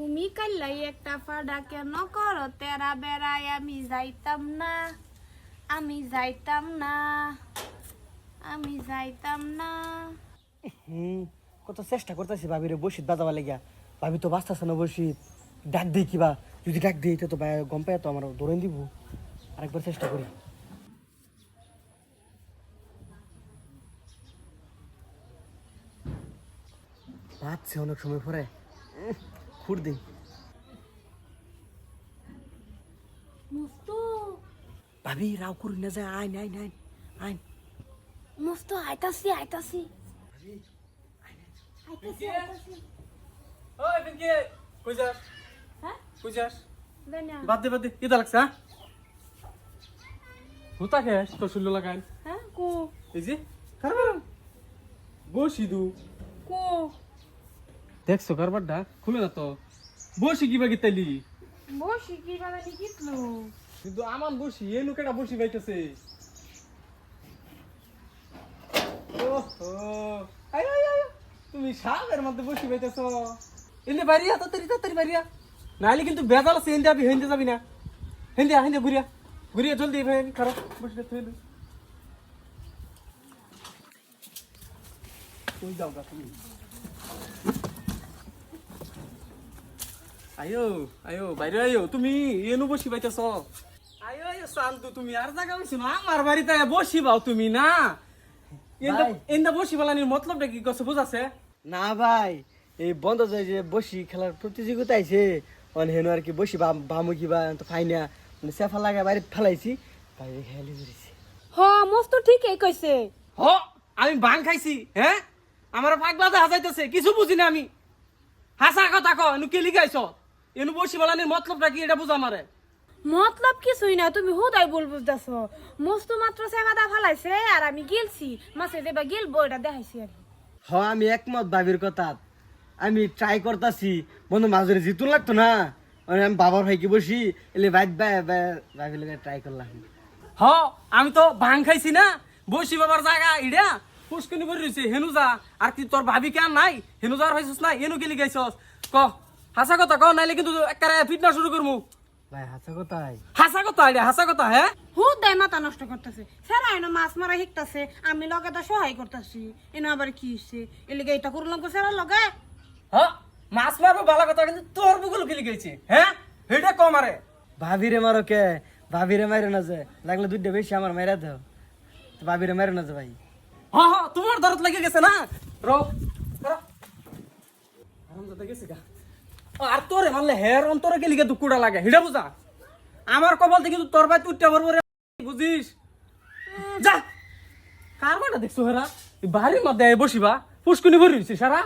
তুমি কাল্লাই একটা ফাডা কেন করো? তেরা বেড়ায় আমি যাইতাম না, আমি যাইতাম না, আমি যাইতাম না। হুম, কত চেষ্টা করতেছি ভাবিরে বসিত বাজাবা লাগিয়া। ভাবি তো বাঁচতেছে না বসিত। ডাক দিই কিবা যদি ডাক দিই তো গম পাই তো আমার ধরেন দিব। আরেকবার চেষ্টা করি। বাঁচছে অনেক সময় পরে। উহ, খুর ভাবি রাও করি না যায় আইন আইন আইন আইন মস্তু আইতাছি আইতাছি। আইতাছি আইতাছি। ওই পিঙ্কি কই যাস? হ্যাঁ? কই যাস? বাদ দে বাদ দে ইদা লাগছে হ্যাঁ? হুতা কে তো শুনলো লাগাই হ্যাঁ কো। এই যে কারবার বসি দু কো। দেখছ কারবারটা? খুলে না তো। বসি কিবা গিতালি বসি কি বাবা লিখিতলো? কিন্তু আমার বসি এ লোকেটা বসি বাইতেছে। তুমি সাগের মধ্যে বসি বাইতেছো। এলে বাড়িয়া তাড়াতাড়ি তাড়াতাড়ি বাড়িয়া। নাহলে কিন্তু বেজাল আছে হেন্দে যাবি হেন্দে যাবি না। হেন্দে হেন্দে ঘুরিয়া। ঘুরিয়া জলদি ভাই খারাপ বসে তুই তুই যাও তুমি। আয়ো আয়ো বাইরে আয়ো তুমি এনু বসি পাইতেছ আয়ো আয়ো শান্ত তুমি আর জায়গা বসি না? আমার বাড়িতে বসি বাও তুমি না? এন্দা বসি বালানির মতলবটা কি কছে বুঝাছে? না ভাই এই বন্ধ যায় যে বসি খেলার প্রতিযোগিতা আইছে অন হেন আর কি বসি বাম- বামু কিবা তো ফাইনা মানে সেফা লাগা বাইরে ফেলাইছি বাইরে খেয়ালি করেছি হ মস্তু ঠিকই কইছে। হ আমি বাং খাইছি হ্যাঁ আমার পাগলাতে হাজাইতেছে কিছু বুঝি না আমি। হাসা কথা কো এনু কেলি গাইছ? এনু বসি বালানির মতলবটা কি এটা বুঝা মারে মতলব কিছুই না তুমি হুদাই বল বুঝতেছ। মস্তু মাত্র সেবাদা ফালাইছে আর আমি গেলছি মাছে দেবা গেলবো এটা দেখাইছি আর হ আমি একমত ভাবির কথা। আমি ট্রাই করতাছি বন্ধু মাঝে জিতুন লাগতো না? আমি বাবার ভাইকে বসি এলে বাইক বাই ভাবি লোক ট্রাই করলাম। হ আমি তো ভাং খাইছি না বসি বাবার জায়গা ইডা পুষ্কনি করে রয়েছে হেনু যা আর কি তোর ভাবি কেন নাই হেনু যার হয়েছিস না এনু গেলি গাইছস ক হাসা কথা ক নাইলে কিন্তু একেবারে ফিটনা শুরু করমু। ভাই হাসা কোথায় হাসা কথা ইডা হাসা কথা হ্যাঁ হুদাই মাথা নষ্ট করতেছে। সেরা এনো মাছ মারা শিখতাছে। আমি লগে তো সহায় করতেছি। এনো আবার কি হচ্ছে এলিগে এটা করলাম কো সেরা লগে? হ মাছ মারবো ভালো কথা কিন্তু তোর বুকুল গেলি গেছি হ্যাঁ হেটা কম আরে ভাবিরে মারো কে? ভাবিরে মারো না যে। লাগলে দুইটা বেশি আমার মেরা দাও। তো ভাবিরে মারো না যে ভাই। হ হ তোমার দরদ লেগে গেছে না? রো করো আরামদাদা গেছে গা। আর তোরে মারলে হের অন্তরে গেলি গে দুকুড়া লাগে, হিডা বুঝা? আমার কপাল থেকে তোর ভাই তুই টেবর রে বুঝিস? যা! কার বাটা দেখছ হেরা? বাড়ির মধ্যে বসিবা, পুষ্কুনি ভরি সারা।